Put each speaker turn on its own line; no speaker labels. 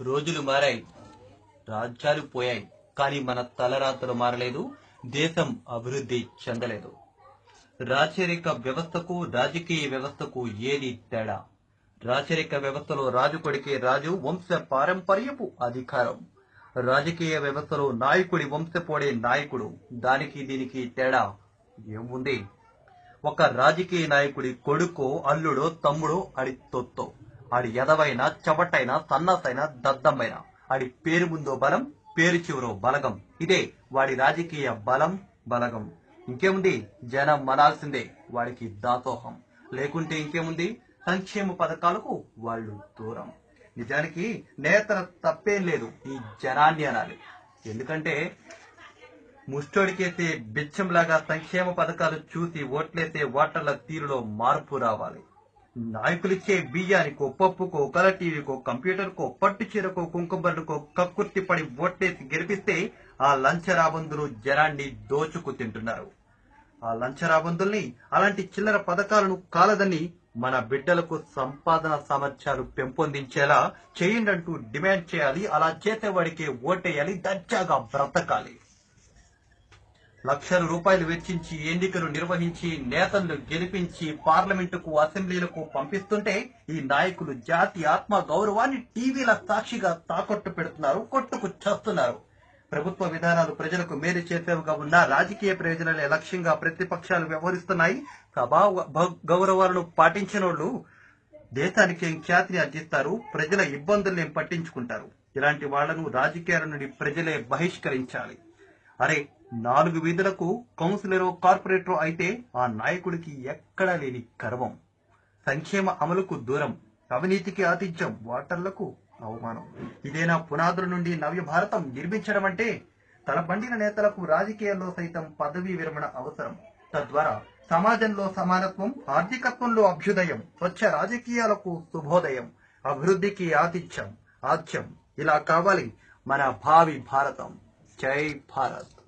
రోజులు మారాయి. రాజ్యాలు పోయాయి. కానీ మన తలరాతలు మారలేదు. దేశం అభివృద్ధి చెందలేదు. రాచరిక వ్యవస్థకు రాజకీయ వ్యవస్థకు ఏది తేడా? రాచరిక వ్యవస్థలో రాజు కొడికే రాజు వంశ పారంపర్యపు అధికారం. రాజకీయ వ్యవస్థలో నాయకుడి వంశపోడే నాయకుడు. దానికి దీనికి తేడా ఏముంది? ఒక రాజకీయ నాయకుడి కొడుకో అల్లుడో తమ్ముడో అడి తొత్తో ఆడి ఎదవైన చవటైన సన్నసైనా దద్దమ్మైన ఆడి పేరు ముందో బలం పేరు చివరో బలగం. ఇదే వాడి రాజకీయ బలం బలగం. ఇంకేముంది? జనం మనాల్సిందే. వాడికి దాసోహం. లేకుంటే ఇంకేముంది? సంక్షేమ పథకాలకు వాళ్ళు దూరం. నిజానికి నేతల తప్పేం లేదు. ఈ జనాన్ని అనాలి. ఎందుకంటే ముష్టోడికైతే బిచ్చంలాగా సంక్షేమ పథకాలు చూసి ఓట్లేసే ఓటర్ల తీరులో మార్పు రావాలి. నాయకులిచ్చే బియ్యానికో పప్పుకో కల టీవీకో కంప్యూటర్కో పట్టు చీరకో కుంకుమర్లకో కక్కుర్తి పడి ఓట్లేసి గెలిపిస్తే ఆ లంచరాబందులు జనాన్ని దోచుకు తింటున్నారు. ఆ లంచరాబందుల్ని అలాంటి చిల్లర పథకాలను కాలదని మన బిడ్డలకు సంపాదన సామర్థ్యాలు పెంపొందించేలా చేయండి అంటూ డిమాండ్ చేయాలి అలా చేసేవాడికే ఓటేయాలి దర్జాగా బ్రతకాలి. లక్షల రూపాయలు వెచ్చించి ఎన్నికలు నిర్వహించి నేతలను గెలిపించి పార్లమెంటుకు అసెంబ్లీలకు పంపిస్తుంటే ఈ నాయకులు జాతి ఆత్మ గౌరవాన్ని టీవీల సాక్షిగా తాకట్టు పెడుతున్నారు కొట్టుకు చేస్తున్నారు. ప్రభుత్వ విధానాలు ప్రజలకు మేలు చేసేవిగా ఉన్న రాజకీయ ప్రయోజనాలే లక్ష్యంగా ప్రతిపక్షాలు వ్యవహరిస్తున్నాయి. సభా గౌరవాలను పాటించిన వాళ్ళు దేశానికి ఖ్యాతిని అందిస్తారు ప్రజల ఇబ్బందుల్ని పట్టించుకుంటారు. ఇలాంటి వాళ్ళను రాజకీయాల నుండి ప్రజలే బహిష్కరించాలి. అరే నాలుగు వీధులకు కౌన్సిలరో కార్పొరేటరో అయితే ఆ నాయకుడికి ఎక్కడా లేని గర్వం. సంక్షేమ అమలుకు దూరం. అవినీతికి ఆతిథ్యం ఓటర్లకు అవమానం. ఇదేనా పునాదుల నుండి నవ్య భారతం నిర్మించడం అంటే తల బండిన నేతలకు రాజకీయాల్లో సైతం పదవీ విరమణ అవసరం. తద్వారా సమాజంలో సమానత్వం ఆర్థికత్వంలో అభ్యుదయం స్వచ్ఛ రాజకీయాలకు శుభోదయం అభివృద్ధికి ఆతిథ్యం ఆథ్యం ఇలా కావాలి మన భావి భారతం. జై భారత్.